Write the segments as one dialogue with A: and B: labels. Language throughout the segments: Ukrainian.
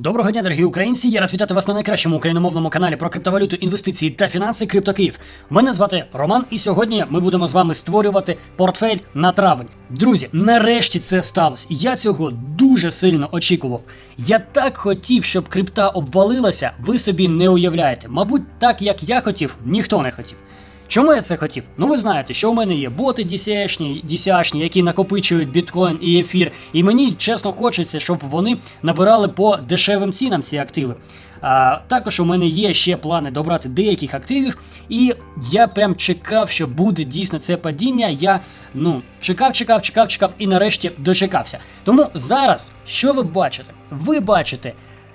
A: Доброго дня, дорогі українці! Я рад вітати вас на найкращому україномовному каналі про криптовалюту, інвестиції та фінанси CryptoKiїв. Мене звати Роман, і сьогодні ми будемо з вами створювати портфель на травень. Друзі, нарешті це сталося. Я цього дуже сильно очікував. Я так хотів, щоб крипта обвалилася, ви собі не уявляєте. Мабуть, так як я хотів, ніхто не хотів. Чому я це хотів? Ну ви знаєте, що у мене є боти DCH-шні, які накопичують біткоін і ефір. І мені чесно хочеться, щоб вони набирали по дешевим цінам ці активи. А, також у мене є ще плани добрати деяких активів, і я прям чекав, що буде дійсно це падіння. Я ну чекав, чекав, чекав, чекав і нарешті дочекався. Тому зараз що ви бачите? Ви бачите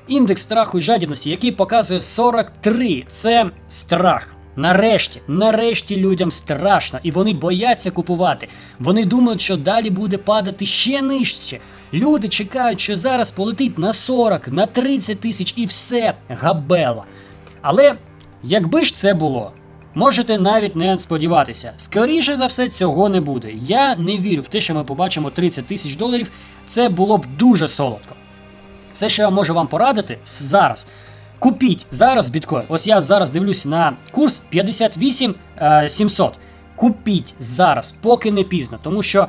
A: індекс страху і жадібності, який показує 43. Це страх. Нарешті, нарешті людям страшно, і вони бояться купувати. Вони думають, що далі буде падати ще нижче. Люди чекають, що зараз полетить на 40, на 30 тисяч і все габела. Але якби ж це було, можете навіть не сподіватися. Скоріше за все, цього не буде. Я не вірю в те, що ми побачимо 30 тисяч доларів. Це було б дуже солодко. Все, що я можу вам порадити зараз. Купіть зараз біткоін. Ось я зараз дивлюсь на курс 58 е, 700. Купіть зараз, поки не пізно, тому що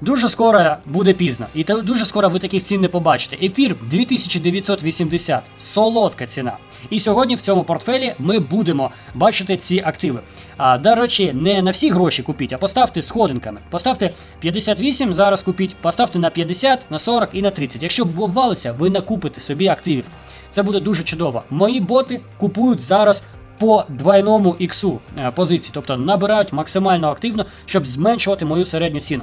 A: дуже скоро буде пізно. І дуже скоро ви таких цін не побачите. Ефір 2980. Солодка ціна. І сьогодні в цьому портфелі ми будемо бачити ці активи. А, до речі, не на всі гроші купіть, а поставте сходинками. Поставте 58, зараз купіть, поставте на 50, на 40 і на 30. Якщо обвалиться, ви накупите собі активів. Це буде дуже чудово. Мої боти купують зараз по двойному іксу е, позиції, тобто набирають максимально активно, щоб зменшувати мою середню ціну.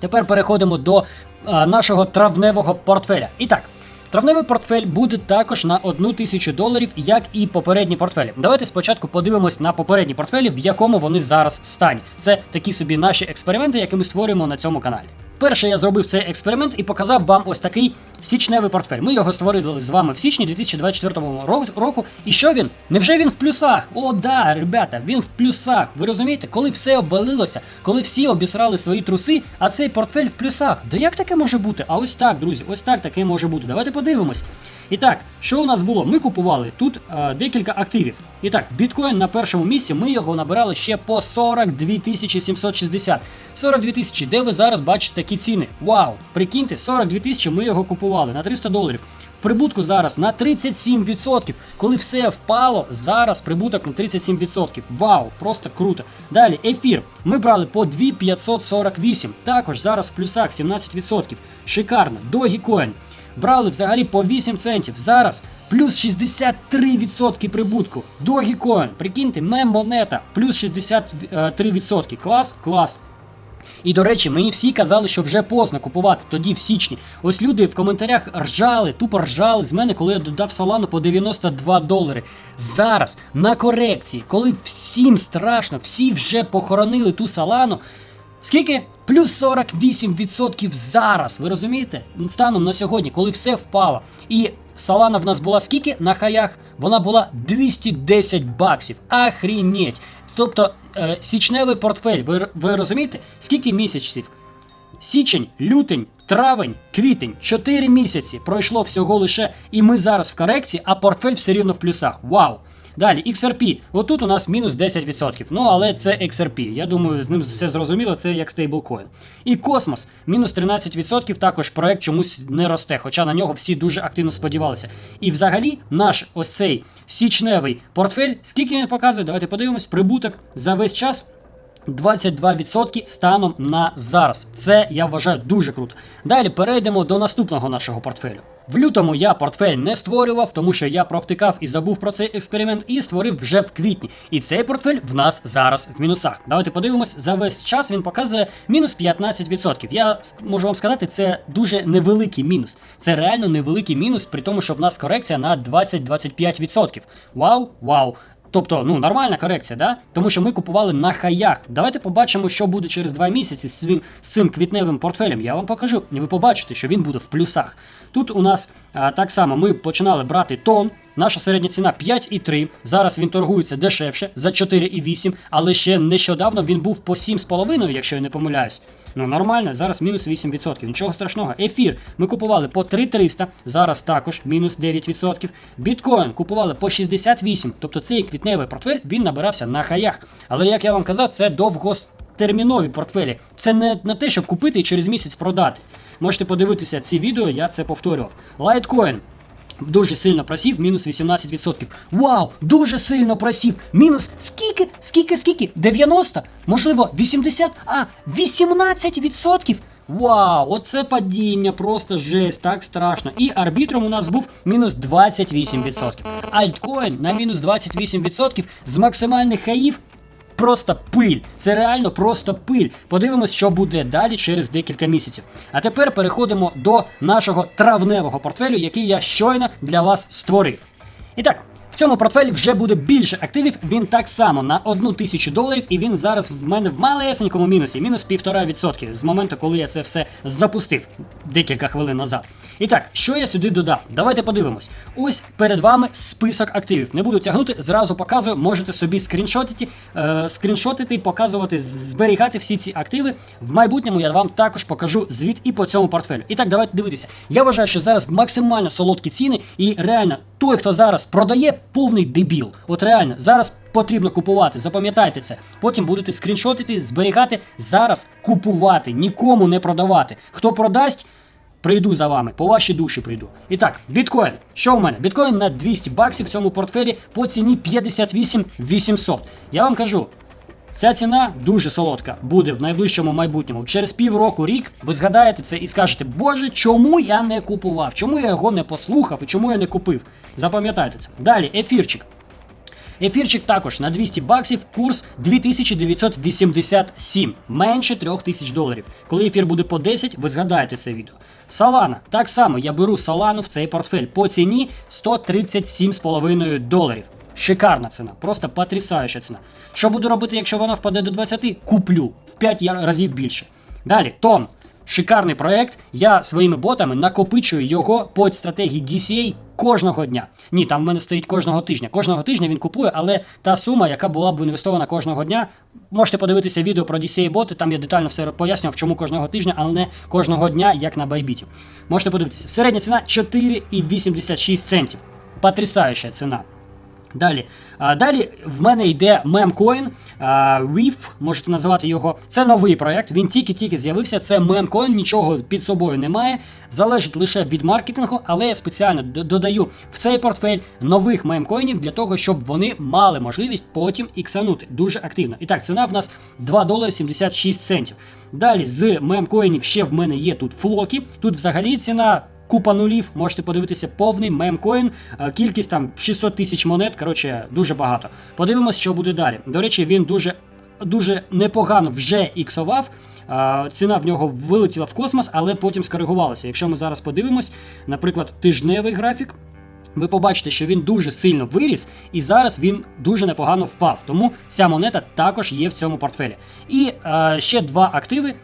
A: Тепер переходимо до а, нашого травневого портфеля. І так, травневий портфель буде також на 1 тисячу доларів, як і попередні портфелі. Давайте спочатку подивимось на попередні портфелі, в якому вони зараз стані. Це такі собі наші експерименти, які ми створюємо на цьому каналі. Перше я зробив цей експеримент і показав вам ось такий січневий портфель. Ми його створили з вами в січні 2024 ро- року. І що він? Невже він в плюсах? О, да, ребята, він в плюсах. Ви розумієте, коли все обвалилося, коли всі обісрали свої труси, а цей портфель в плюсах. Да як таке може бути? А ось так, друзі, ось так таке може бути. Давайте подивимось. І так, що у нас було? Ми купували тут е, декілька активів. І так, біткоін на першому місці, ми його набирали ще по 42 760. 42 тисячі, де ви зараз бачите такі ціни. Вау! Прикиньте, 42 тисячі ми його купували на 300 доларів. В прибутку зараз на 37%. Коли все впало, зараз прибуток на 37%. Вау, просто круто. Далі ефір. Ми брали по 2548. Також зараз в плюсах 17%. Шикарно. Dogecoin. Брали взагалі по 8 центів. Зараз плюс 63% прибутку. Dogecoin, прикиньте, мем-монета, плюс 63%. Клас, клас. І до речі, мені всі казали, що вже поздно купувати тоді в січні. Ось люди в коментарях ржали, тупо ржали з мене, коли я додав Солану по 92 долари. Зараз на корекції, коли всім страшно, всі вже похоронили ту Солану. Скільки? Плюс 48% зараз. Ви розумієте? Станом на сьогодні, коли все впало. І Солана в нас була скільки на хаях? Вона була 210 баксів. Ахрінеть. Тобто е, січневий портфель, ви, ви розумієте? Скільки місяців? Січень, лютень, травень, квітень, 4 місяці пройшло всього лише, і ми зараз в корекції, а портфель все рівно в плюсах. Вау! Далі, XRP. Отут у нас мінус 10%. Ну, але це XRP. Я думаю, з ним все зрозуміло, це як стейблкоін. І Космос, мінус 13%, також проект чомусь не росте, хоча на нього всі дуже активно сподівалися. І взагалі, наш ось цей січневий портфель, скільки він показує, давайте подивимось, прибуток за весь час. 22% станом на зараз. Це я вважаю дуже круто. Далі перейдемо до наступного нашого портфелю. В лютому я портфель не створював, тому що я провтикав і забув про цей експеримент і створив вже в квітні. І цей портфель в нас зараз в мінусах. Давайте подивимось, за весь час він показує мінус 15%. Я можу вам сказати, це дуже невеликий мінус. Це реально невеликий мінус, при тому, що в нас корекція на 20-25%. Вау, вау. Тобто, ну нормальна корекція, да? Тому що ми купували на хаях. Давайте побачимо, що буде через два місяці з цим, з цим квітневим портфелем. Я вам покажу, і ви побачите, що він буде в плюсах. Тут у нас а, так само ми починали брати тон. наша середня ціна 5,3. Зараз він торгується дешевше за 4,8, але ще нещодавно він був по 7,5, якщо я не помиляюсь. Ну нормально, зараз мінус 8%. Нічого страшного. Ефір ми купували по 3,300, зараз також мінус 9%. Біткоін купували по 68, тобто цей квітневий портфель він набирався на хаях. Але як я вам казав, це довготермінові портфелі. Це не на те, щоб купити і через місяць продати. Можете подивитися ці відео, я це повторював. Лайткоін. Дуже сильно просів, мінус 18%. Вау! Дуже сильно просів. Мінус скільки? Скільки, скільки? 90? Можливо, 80? А, 18%? Вау, оце падіння, просто жесть, так страшно. І арбітром у нас був мінус 28%. Альткоін на мінус 28% з максимальних хаїв просто пиль. Це реально просто пиль. Подивимось, що буде далі через декілька місяців. А тепер переходимо до нашого травневого портфелю, який я щойно для вас створив. І так. Цьому портфелі вже буде більше активів. Він так само на одну тисячу доларів, і він зараз в мене в малесенькому мінусі, мінус 1,5% з моменту, коли я це все запустив декілька хвилин назад. І так, що я сюди додав? Давайте подивимось. Ось перед вами список активів. Не буду тягнути, зразу показую, можете собі скріншотити, е, скріншотити, показувати, зберігати всі ці активи. В майбутньому я вам також покажу звіт і по цьому портфелю. І так, давайте дивитися. Я вважаю, що зараз максимально солодкі ціни, і реально той, хто зараз продає, повний дебіл. От реально, зараз потрібно купувати. Запам'ятайте це. Потім будете скріншотити, зберігати. Зараз купувати, нікому не продавати. Хто продасть. Прийду за вами, по вашій душі прийду. І так, біткоін. Що в мене? Біткоін на 200 баксів в цьому портфелі по ціні 58 800. Я вам кажу, ця ціна дуже солодка буде в найближчому майбутньому. Через півроку, рік ви згадаєте це і скажете, Боже, чому я не купував? Чому я його не послухав і чому я не купив? Запам'ятайте це. Далі, ефірчик. Ефірчик також на 200 баксів, курс 2987, менше 3000 доларів. Коли ефір буде по 10, ви згадаєте це відео. Салана. Так само я беру салану в цей портфель по ціні 137,5 доларів. Шикарна ціна, просто потрясаюча ціна. Що буду робити, якщо вона впаде до 20? Куплю в 5 разів більше. Далі, тон. Шикарний проект. Я своїми ботами накопичую його по стратегії DCA кожного дня. Ні, там в мене стоїть кожного тижня. Кожного тижня він купує, але та сума, яка була б інвестована кожного дня, можете подивитися відео про DCA боти. Там я детально все пояснював, чому кожного тижня, але не кожного дня, як на байбіті. Можете подивитися. Середня ціна 4,86 центів. Потрясаюча ціна. Далі далі в мене йде мемкоін Reef, можете називати його. Це новий проект. Він тільки-тільки з'явився. Це мемкоін, нічого під собою немає. Залежить лише від маркетингу, але я спеціально додаю в цей портфель нових мемкоїнів для того, щоб вони мали можливість потім іксанути дуже активно. І так, ціна в нас 2 долари 76 центів. Далі з мемкоїнів ще в мене є тут флоки. Тут взагалі ціна. Купа нулів, можете подивитися повний мемкоін, кількість там 600 тисяч монет. Коротше, дуже багато. Подивимось, що буде далі. До речі, він дуже дуже непогано вже іксував. Ціна в нього вилетіла в космос, але потім скоригувалася. Якщо ми зараз подивимось, наприклад, тижневий графік ви побачите, що він дуже сильно виріс, і зараз він дуже непогано впав. Тому ця монета також є в цьому портфелі. І е, ще два активи.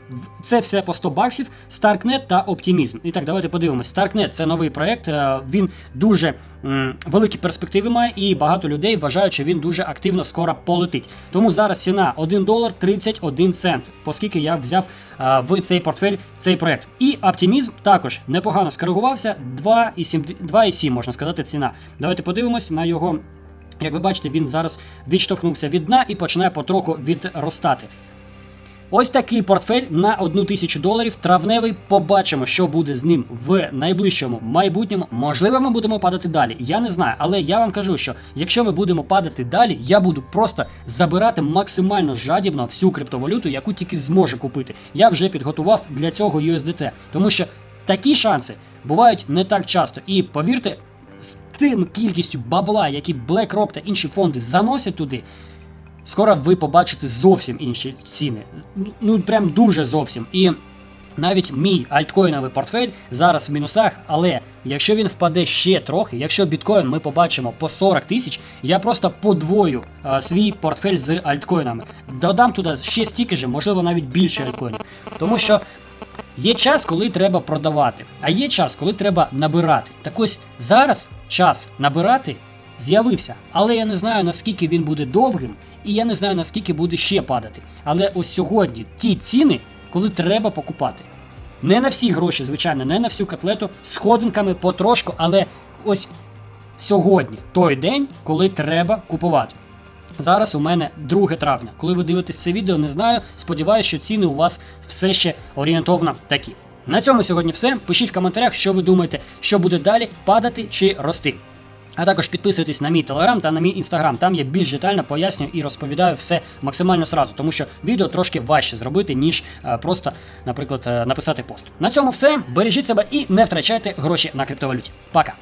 A: Це все по 100 баксів: Starknet та Optimism. І так, давайте подивимось. Starknet це новий проект. Е, він дуже м, великі перспективи має, і багато людей вважають, що він дуже активно скоро полетить. Тому зараз ціна 1 долар 31 цент, оскільки я взяв е, в цей портфель цей проект. І Optimism також непогано скоригувався 2,7 можна сказати ціна. Давайте подивимось на його. Як ви бачите, він зараз відштовхнувся від дна і починає потроху відростати. Ось такий портфель на 1 тисячу доларів. Травневий. Побачимо, що буде з ним в найближчому майбутньому. Можливо, ми будемо падати далі. Я не знаю, але я вам кажу, що якщо ми будемо падати далі, я буду просто забирати максимально жадібно всю криптовалюту, яку тільки зможе купити. Я вже підготував для цього USDT, тому що такі шанси бувають не так часто. І повірте тим кількістю бабла, які BlackRock та інші фонди заносять туди, скоро ви побачите зовсім інші ціни. Ну прям дуже зовсім. І навіть мій альткоїновий портфель зараз в мінусах, але якщо він впаде ще трохи, якщо біткоін ми побачимо по 40 тисяч, я просто подвою а, свій портфель з альткоїнами. Додам туди ще стільки ж, можливо, навіть більше альткоїнів. Тому що Є час, коли треба продавати, а є час, коли треба набирати. Так ось зараз час набирати з'явився, але я не знаю наскільки він буде довгим, і я не знаю наскільки буде ще падати. Але ось сьогодні ті ціни, коли треба покупати. Не на всі гроші, звичайно, не на всю котлету, сходинками потрошку, але ось сьогодні той день, коли треба купувати. Зараз у мене 2 травня. Коли ви дивитесь це відео, не знаю. Сподіваюся, що ціни у вас все ще орієнтовно такі. На цьому сьогодні все. Пишіть в коментарях, що ви думаєте, що буде далі падати чи рости. А також підписуйтесь на мій телеграм та на мій інстаграм. Там я більш детально пояснюю і розповідаю все максимально сразу, тому що відео трошки важче зробити, ніж е, просто, наприклад, е, написати пост. На цьому все. Бережіть себе і не втрачайте гроші на криптовалюті. Пока!